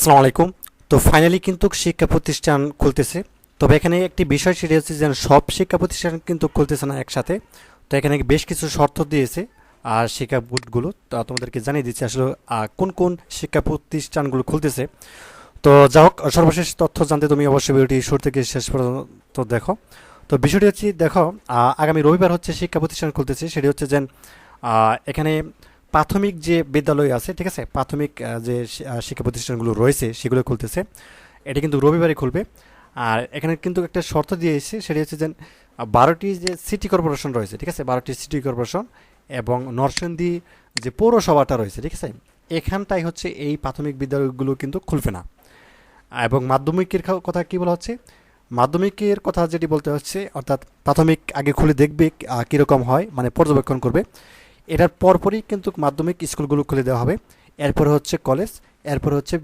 আসসালামু আলাইকুম। তো ফাইনালি কিন্তু শিক্ষা প্রতিষ্ঠান খুলতেছে। তবে এখানে একটি বিষয় সেটি হচ্ছে যে সব শিক্ষা প্রতিষ্ঠান কিন্তু খুলতেছে না একসাথে। তো এখানে বেশ কিছু শর্ত দিয়েছে। আর শিক্ষা বোর্ডগুলো, তো তোমাদেরকে জানিয়ে দিচ্ছি আসলে কোন কোন শিক্ষা প্রতিষ্ঠানগুলো খুলতেছে। তো যা হোক, সর্বশেষ তথ্য জানতে তুমি অবশ্যই ভিডিওটি শুরু থেকে শেষ পর্যন্ত দেখো। তো বিষয়টি হচ্ছে, দেখো আগামী রবিবার হচ্ছে শিক্ষা প্রতিষ্ঠান খুলতেছে। সেটি হচ্ছে যে এখানে প্রাথমিক যে বিদ্যালয় আছে, ঠিক আছে? প্রাথমিক যে শিক্ষা প্রতিষ্ঠানগুলো রয়েছে, সেগুলো খুলতেছে। এটা কিন্তু রবিবারে খুলবে। আর এখানে কিন্তু একটা শর্ত দিয়ে দিয়েছে সেটি হচ্ছে যে বারোটি যে সিটি কর্পোরেশন রয়েছে, ঠিক আছে? বারোটি সিটি কর্পোরেশন এবং নরসিংদী যে পৌরসভাটা রয়েছে, ঠিক আছে? এখানটাই হচ্ছে এই প্রাথমিক বিদ্যালয়গুলো কিন্তু খুলবে না। এবং মাধ্যমিকের কথা কি বলা হচ্ছে? মাধ্যমিকের কথা যেটি বলতে হচ্ছে, অর্থাৎ প্রাথমিক আগে খুলে দেখবে কীরকম হয় মানে পর্যবেক্ষণ করবে। এটার পরপরই কিন্তু মাধ্যমিক স্কুলগুলো খুলে দেওয়া হবে। এরপরে হচ্ছে কলেজ, এরপরে হচ্ছে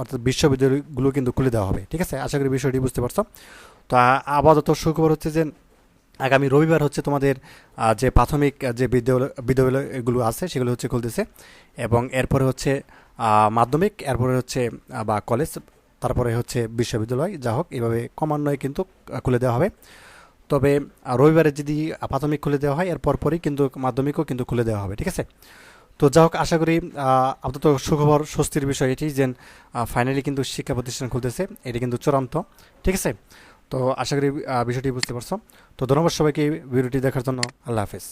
অর্থাৎ বিশ্ববিদ্যালয়গুলো কিন্তু খুলে দেওয়া হবে। ঠিক আছে? আশা করি বিষয়টি বুঝতে পারছ। তো আপাতত সুখবর হচ্ছে যে, আগামী রবিবার হচ্ছে তোমাদের যে প্রাথমিক যে বিদ্যালয়, বিদ্যালয়গুলো আছে, সেগুলো হচ্ছে খুলতেছে। এবং এরপরে হচ্ছে মাধ্যমিক, এরপরে হচ্ছে বা কলেজ, তারপরে হচ্ছে বিশ্ববিদ্যালয়। যা হোক, এভাবে ক্রমান্বয়ে কিন্তু খুলে দেওয়া হবে। তবে রবিবারে যদি প্রাথমিক খুলে দেওয়া হয়, এর পরপরই কিন্তু মাধ্যমিকও কিন্তু খুলে দেওয়া হবে, ঠিক আছে? তো যা হোক, আশা করি আপাতত সুখবর, স্বস্তির বিষয় এটি যে ফাইনালি কিন্তু শিক্ষা প্রতিষ্ঠান খুলতেছে, এটি কিন্তু চূড়ান্ত, ঠিক আছে? তো আশা করি বিষয়টি বুঝতে পারছ। তো ধন্যবাদ সবাইকে, ভিডিওটি দেখার জন্য, আল্লাহ হাফেজ।